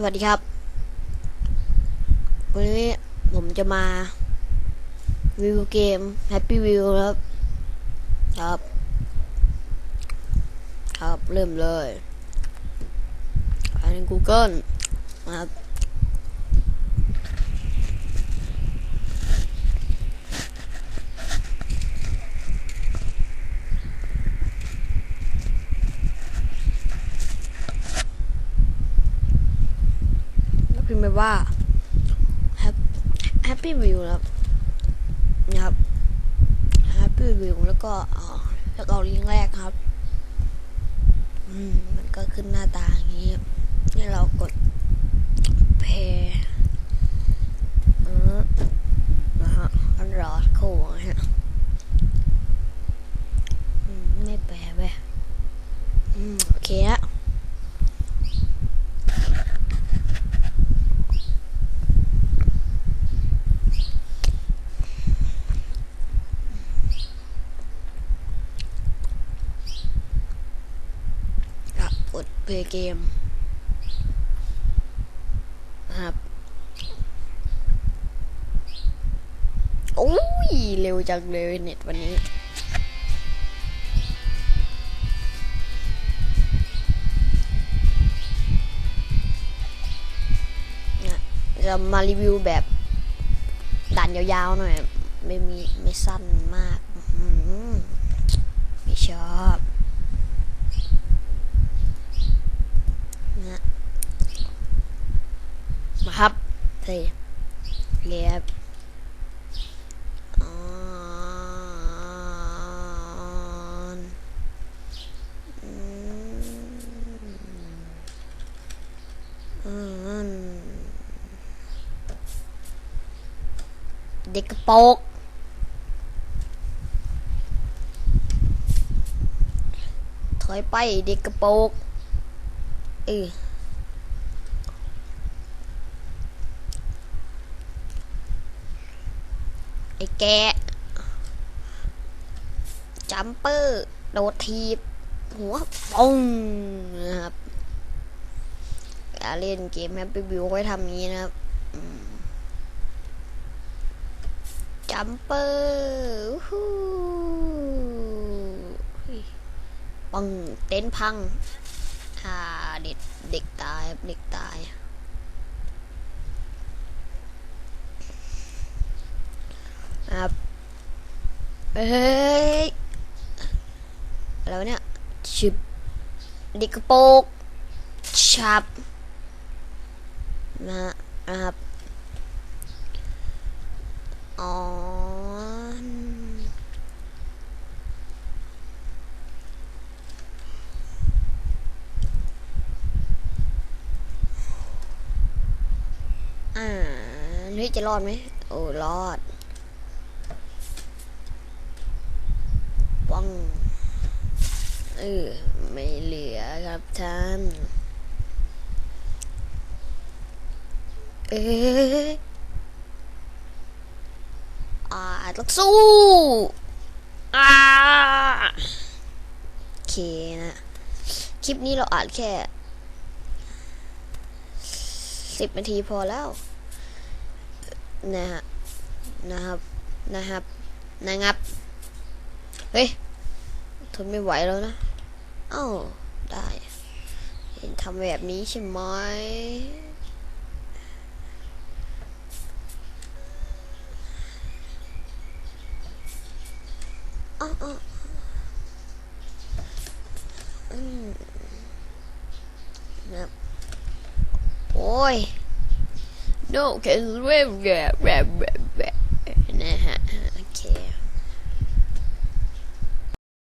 สวัสดีครับ วันนี้ผมจะมารีวิวเกม Happy Wheel ครับ ครับ ครับ เริ่มเลยอันนี้ Google นะครับ แล้วพิมพ์ไปว่า Hap- Happy View นะครับนะครับ Happy View แล้วก็อ๋อแล้วเอาลิงก์แรกครับ อืมมันก็ขึ้นหน้าตาอย่างนี้นี่เรากด Pay อืมนะฮะอันรอโค้งฮะไม่แปลเว้ยอืมโอเคฮะ ครับ กดเพย์เกมนะครับ โอ้ย เร็วจังเลยเน็ตวันนี้ จะมารีวิวแบบด่านยาวๆหน่อย ไม่มีไม่สั้นมากอื้อหือไม่ชอบ นะมาครับ เฮ้ยเรียบเด็กกระโปรงถอยไปเด็กกระโปรงเออ ไอ้แกจัมเปอร์โดดทีบหัวปงนะครับอย่าเล่นเกมแฮปปี้บิวไว้ทำงี้นะครับจัมเปอร์ฮู้ปังเต็นพังอ่าเด็กเด็กตายเด็กตาย ครับ เอ้ยอะไรวเนี่ยชิบดิกระโปกชับนะฮะนะครับอ๋ออ่าเฮ้จะรอดไหมโอ้รอด งเออไม่เหลือครับท่านเอ๊ะอ่าต้องสู้อ่าโอเคนะ คลิปนี้เราอัดแค่สิบนาทีพอแล้ว นะฮะนะครับนะครับนะครับ เฮ้ย นไม่ไหวแล้วนะเอ้าได้เห็นทำแบบนี้ใช่ไหมอ้าวอ้าวอืมนะโอ้ย no can rap rap rap rap rap